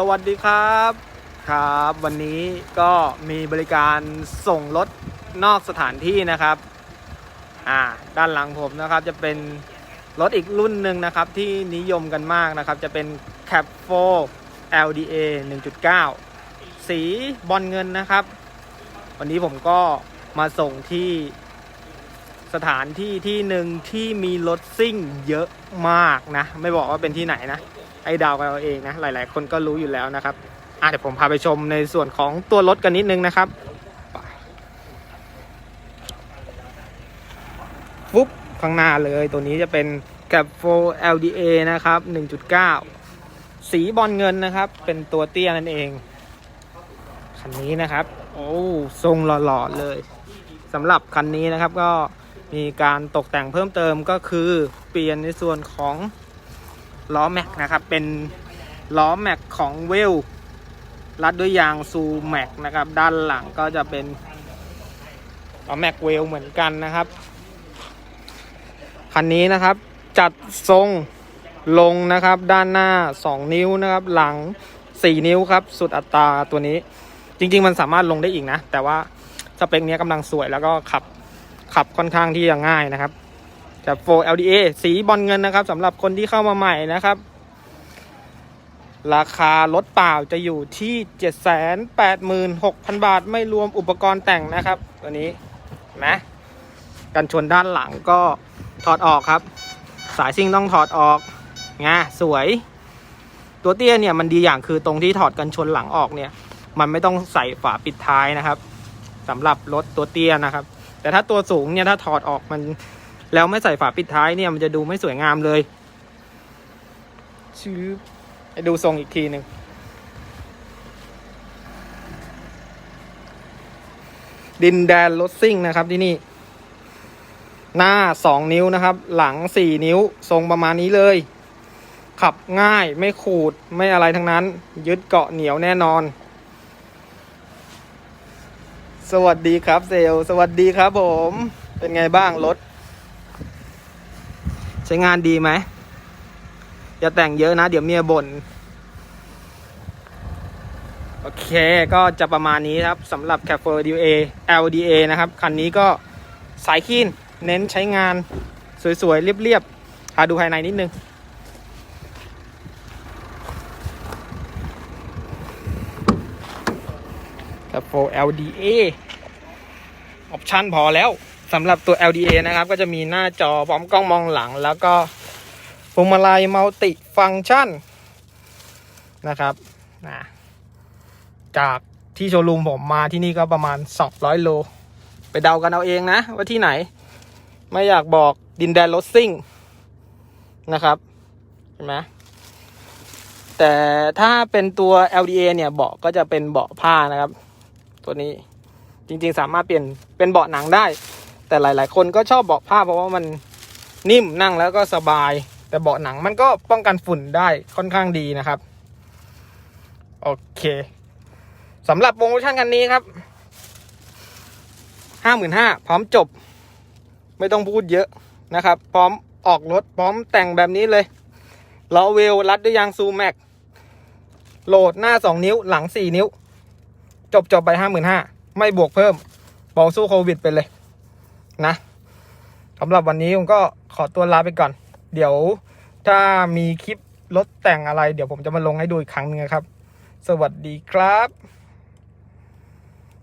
สวัสดีครับครับ วันนี้ก็มีบริการส่งรถนอกสถานที่นะครับอ่าด้านหลังผมนะครับจะเป็นรถอีกรุ่นหนึ่งนะครับที่นิยมกันมากนะครับ จะเป็น Cap 4 LDA 1.9 สีบอลเงินนะครับ วันนี้ผมก็มาส่งที่สถานที่ที่หนึ่งที่มีรถซิ่งเยอะมากนะ ไม่บอกว่าเป็นที่ไหนนะ ให้ดาวกันเอาเองนะหลาย ๆ คนก็รู้อยู่แล้วนะครับอะเดี๋ยวผมพาไปชมในส่วนของตัวรถกันนิดนึงนะครับปุ๊บข้างหน้าเลยตัวนี้จะเป็นกับ4 LDA นะครับ 1.9 สีบอลเงินนะครับ เป็นตัวเตี้ยนั่นเองคันนี้นะครับ โอ้ทรงหล่อๆเลยสำหรับคันนี้นะครับก็มีการตกแต่งเพิ่มเติมก็คือเปลี่ยนในส่วนของ ล้อแม็กนะครับ เป็นล้อแม็กของเวลรัดด้วยยางซูแม็กนะครับ ด้านหลังก็จะเป็นล้อแม็กเวลเหมือนกันนะครับคันนี้นะครับจัดทรงลงนะครับด้านหน้า 2 นิ้วนะครับ หลัง 4 นิ้วครับ สุดอัตราตัวนี้ จริง ๆ มันสามารถลงได้อีกนะ แต่ว่าสเปคนี้กำลังสวยแล้วก็ขับขับค่อนข้างที่จะง่ายนะครับ จาก4 LDA สีบอลเงินนะครับสำหรับคนที่เข้ามาใหม่นะครับ ราคารถเปล่าจะอยู่ที่ 786,000 บาท ไม่รวมอุปกรณ์แต่งนะครับ ตัวนี้นไหมกันชนด้านหลังก็ถอดออกครับ สายซิ่งต้องถอดออกงาสวย ตัวเตี้ยเนี่ยมันดีอย่างคือตรงที่ถอดกันชนหลังออกเนี่ย มันไม่ต้องใส่ฝาปิดท้ายนะครับสำหรับรถตัวเตี้ยนะครับ แต่ถ้าตัวสูงเนี่ยถ้าถอดออกมัน แล้วไม่ใส่ฝาปิดท้ายเนี่ยมันจะดูไม่สวยงามเลยชื่อดูทรงอีกทีหนึ่งดินแดนรถซิ่งนะครับที่นี่ หน้า2นิ้วนะครับ หลัง4นิ้วทรงประมาณนี้เลย ขับง่ายไม่ขูดไม่อะไรทั้งนั้น ยึดเกาะเหนียวแน่นอน สวัสดีครับเซลสวัสดีครับผม เป็นไงบ้างรถ ใช้งานดีไหม อย่าแต่งเยอะนะ เดี๋ยวเมียบน่น โอเค ก็จะประมาณนี้ครับสำหรับ c a f e LDA LDA นะครับ คันนี้ก็สายคีนเน้นใช้งานสวยๆ เรียบๆพาดูภายในนิดนึง c a f e LDA ออปชันพอแล้ว สำหรับตัว LDA นะครับ ก็จะมีหน้าจอพร้อมกล้องมองหลัง แล้วก็พวงมาลัยมัลติฟังชันนะครับนะจากที่โชว์รูมผมมาที่นี่ก็ประมาณ 200 โล ไปเดากันเอาเองนะ ว่าที่ไหน ไม่อยากบอกดินแดนรถซิ่งนะครับเห็นไหมแต่ถ้าเป็นตัว LDA เนี่ยเบาะก็จะเป็นเบาะผ้านะครับ ตัวนี้จริงๆสามารถเปลี่ยนเป็นเบาะหนังได้ แต่หลาย ๆ คนก็ชอบเบาะผ้าเพราะว่ามันนิ่มนั่งแล้วก็สบาย แต่เบาะหนังมันก็ป้องกันฝุ่นได้ค่อนข้างดีนะครับ โอเคสำหรับโปรโมชั่นคันนี้ครับห้าหมื่นห้าพร้อมจบ ไม่ต้องพูดเยอะนะครับ พร้อมออกรถพร้อมแต่งแบบนี้เลยล้อเวลรัดด้วยยางซูแม็กโหลดหน้าสองนิ้วหลังสี่นิ้ว จบจบไปห้าหมื่นห้าไม่บวกเพิ่มบอกสู้โควิดไปเลย นะสำหรับวันนี้ผมก็ขอตัวลาไปก่อน เดี๋ยวถ้ามีคลิปรถแต่งอะไร เดี๋ยวผมจะมาลงให้ดูอีกครั้งหนึงครับ สวัสดีครับ